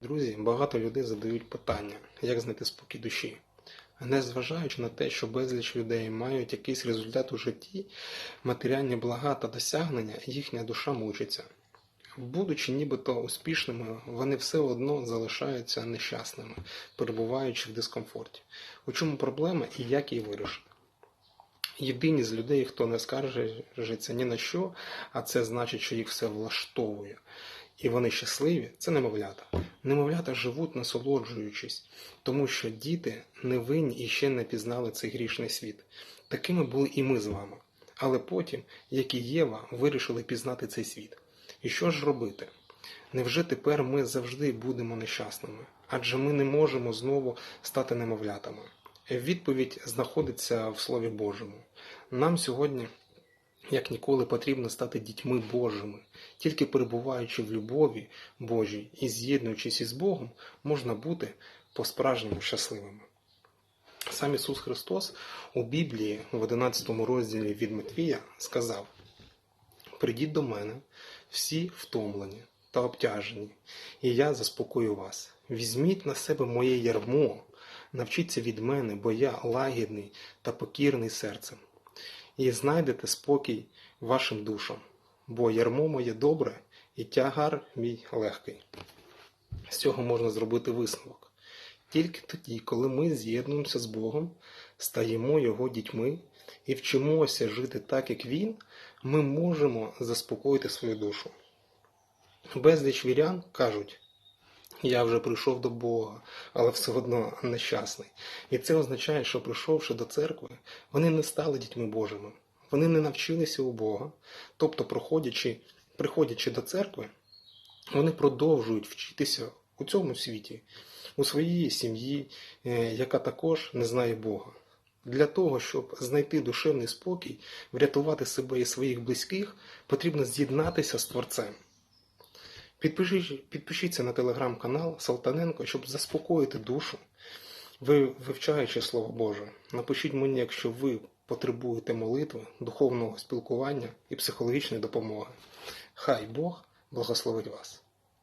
Друзі, багато людей задають питання, як знайти спокій душі. Незважаючи на те, що безліч людей мають якийсь результат у житті, матеріальні блага та досягнення, їхня душа мучиться. Будучи нібито успішними, вони все одно залишаються нещасними, перебуваючи в дискомфорті. У чому проблема і як її вирішити? Єдині з людей, хто не скаржиться ні на що, а це значить, що їх все влаштовує. І вони щасливі, це немовлята. Немовлята живуть насолоджуючись, тому що діти не винні і ще не пізнали цей грішний світ. Такими були і ми з вами. Але потім, як і Єва, вирішили пізнати цей світ. І що ж робити? Невже тепер ми завжди будемо нещасними? Адже ми не можемо знову стати немовлятами. Відповідь знаходиться в Слові Божому. Нам сьогодні, як ніколи, потрібно стати дітьми Божими. Тільки перебуваючи в любові Божій і з'єднуючись із Богом, можна бути по-справжньому щасливими. Сам Ісус Христос у Біблії в 11 розділі від Матвія сказав: Придіть до мене, всі втомлені та обтяжені, і я заспокою вас. Візьміть на себе моє ярмо, навчіться від мене, бо я лагідний та покірний серцем, і знайдете спокій вашим душам, бо ярмо моє добре і тягар мій легкий. З цього можна зробити висновок. Тільки тоді, коли ми з'єднуємося з Богом, стаємо Його дітьми і вчимося жити так, як Він, ми можемо заспокоїти свою душу. Безліч вірян кажуть, я вже прийшов до Бога, але все одно нещасний. І це означає, що прийшовши до церкви, вони не стали дітьми Божими, вони не навчилися у Бога. Тобто, проходячи, приходячи до церкви, вони продовжують вчитися у цьому світі, у своїй сім'ї, е, яка також не знає Бога. Для того, щоб знайти душевний спокій, врятувати себе і своїх близьких, потрібно з'єднатися з Творцем. Підпишіть- Підпишіться на телеграм-канал Салтаненко, щоб заспокоїти душу, ви вивчаючи Слово Боже. Напишіть мені, якщо ви потребуєте молитви, духовного спілкування і психологічної допомоги. Хай Бог благословить вас.